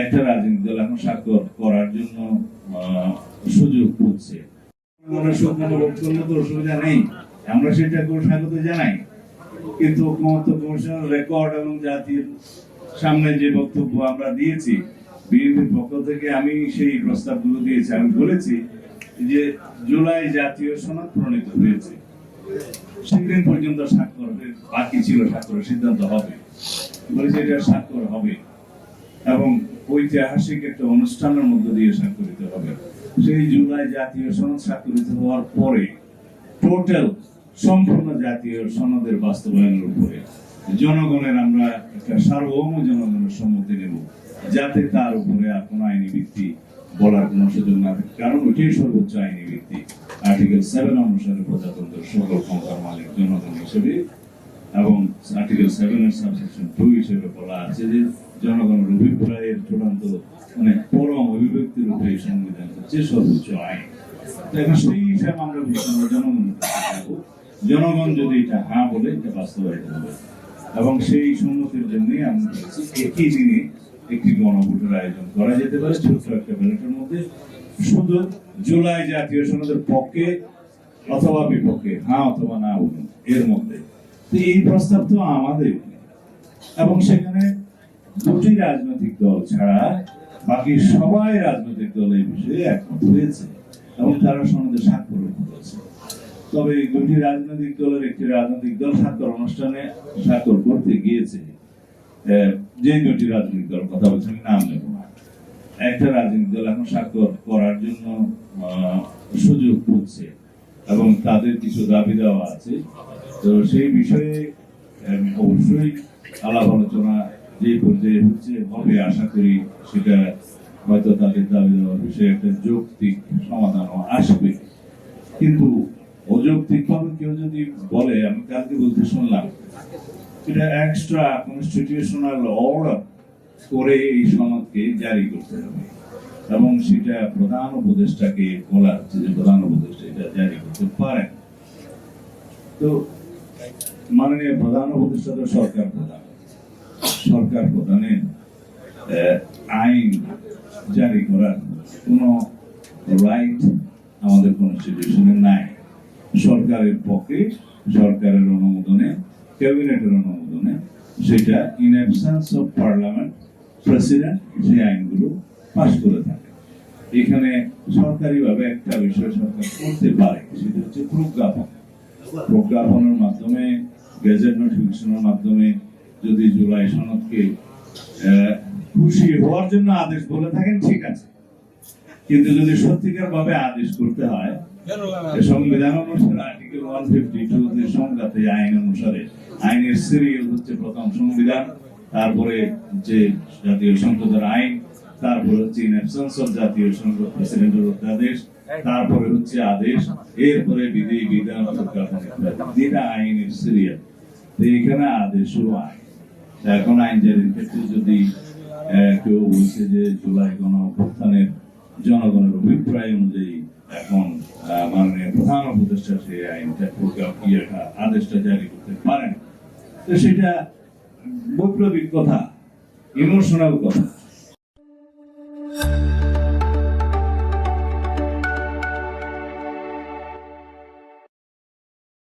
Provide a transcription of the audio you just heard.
একটা রাজনৈতিক দল এখন স্বাক্ষর করার জন্য সুযোগ খুঁজছে। আমরা তো অসুবিধা নেই আমরা সেটা স্বাগত জানাই। কিন্তু রেকর্ড এবং জাতির সামনে যে বক্তব্য আমরা দিয়েছি, বিএনপির পক্ষ থেকে আমি সেই প্রস্তাবগুলো দিয়েছি। আমি বলেছি যে জুলাই জাতীয় সনদ প্রণীত হয়েছে। সেদিন পর্যন্ত স্বাক্ষর বাকি ছিল স্বাক্ষরের সিদ্ধান্ত হবে। বলেছে এটা স্বাক্ষর হবে। এবং ঐতিহাসিক একটা অনুষ্ঠানের মধ্য দিয়ে স্বাক্ষরিত হবে। সেই জুলাই জাতীয় সনদ স্বাক্ষরিত হওয়ার পরে টোটাল সম্পূর্ণ জাতীয় সনদের বাস্তবায়নের উপরে জনগণের আমরা একটা সার্বভৌম জনগণের সম্মতি নেব, যাতে তার উপরে আর কোনো আইনি ভিত্তি বলার কোনো সুযোগ না থাকে। কারণ ওইটাই সর্বোচ্চ আইনি ভিত্তি। আর্টিকেল সেভেন অনুসারে প্রজাতন্ত্রের সকল ক্ষমতার মালিক জনগণ হিসেবে এবং আর্টিকেল সেভেন এর সাবসেকশন টু হিসেবে বলা আছে যে জনগণের অভিপ্রায়ের চূড়ান্ত মানে পরম অভিব্যক্তির উপরে এই সংবিধান হচ্ছে সর্বোচ্চ আইন। এখন সেই হিসাবে আমরা জনগণের জনগণ যদি এটা হ্যাঁ বলে, এটা বাস্তবায়িত হবে। এবং সেই সম্মতির জন্যই একই দিনে একটি গণভোটের আয়োজন করা যেতে পারে, ছোট্ট একটা মধ্যে। শুধু জুলাই জাতীয় সনদের পক্ষে অথবা বিপক্ষে হ্যাঁ অথবা না বলুন, এর মধ্যে। এই প্রস্তাব তো আমাদের। এবং সেখানে দুটি রাজনৈতিক দল ছাড়া বাকি সবাই রাজনৈতিক দল এই বিষয়ে একমত হয়েছে এবং তারা সনদে স্বাক্ষর করেছে। তবে দুটি রাজনৈতিক দলের একটি রাজনৈতিক দল স্বাক্ষর অনুষ্ঠানে স্বাক্ষর করতে গিয়েছে। যে দুটি রাজনৈতিক দল কথা বলছে, আমি নাম নেব না। একটা রাজনৈতিক দল এখন স্বাক্ষর করার জন্য সুযোগ খুঁজছে এবং তাদের কিছু দাবি দেওয়া আছে। তো সেই বিষয়ে অবশ্যই আলাপ আলোচনা যে পর্যায়ে হচ্ছে হবে আশা করি সেটা হয়তো তাদের দাবি দেওয়ার বিষয়ে একটা যৌক্তিক সমাধানও আসবে। কিন্তু অযৌক্তিক ভাবে কেউ যদি বলে, আমি কালকে বলতে শুনলাম, এটা এক্সট্রা কনস্টিটিউশনাল অর্ডার করে এই সনদকে জারি করতে হবে। এবং সেটা প্রধান উপদেষ্টাকে বলা হচ্ছে যে প্রধান উপদেষ্টা এটা জারি করতে পারেন তো মাননীয় প্রধান উপদেষ্টা তো সরকার প্রধান। সরকার প্রধানের আইন জারি করার কোনো রাইট আমাদের কনস্টিটিউশনে নাই। সরকারের পক্ষে, সরকারের অনুমোদনে ক্যাবিনেটের অনুমোদনে সেটা in absence of parliament president সেই আইনগুলো পাশ করে থাকে। এখানে সরকারিভাবে একটা বিষয় সরকার করতে পারে, সেটা হচ্ছে প্রজ্ঞাপন। প্রজ্ঞাপনের মাধ্যমে গেজেট নোটিফিকেশনের মাধ্যমে যদি জুলাই সনদকে খুশি হওয়ার জন্য আদেশ বলে থাকেন, ঠিক আছে। কিন্তু যদি সত্যিকার ভাবে আদেশ করতে হয় সংবিধান অনুসারে আর্টিকেল ওয়ান ফিফটি টু সংঘাতে আইন অনুসারে, আইনের সিরিয়াল হচ্ছে প্রথম সংবিধান, তারপরে যে জাতীয় সংসদের আইন, তারপরে হচ্ছে ইন অ্যাবসেন্স অফ জাতীয় সংসদ প্রেসিডেন্টের অধ্যাদেশ, তারপরে হচ্ছে আদেশ, এরপরে বিধি, বিধান প্রজ্ঞাপন ইত্যাদি। যেটা আইনের সিরিয়াল এখানে আইন। এখন আইন জারির ক্ষেত্রে যদি কেউ বলছে যে জুলাই গণ অভ্যুত্থানের জনগণের অভিপ্রায় অনুযায়ী এখন মাননীয় প্রধান উপদেষ্টা সেই আইনটা প্রজ্ঞা- আদেশটা জারি করতে পারেন? তো সেটা বৈপ্লবিক কথা, ইমোশনাল কথা।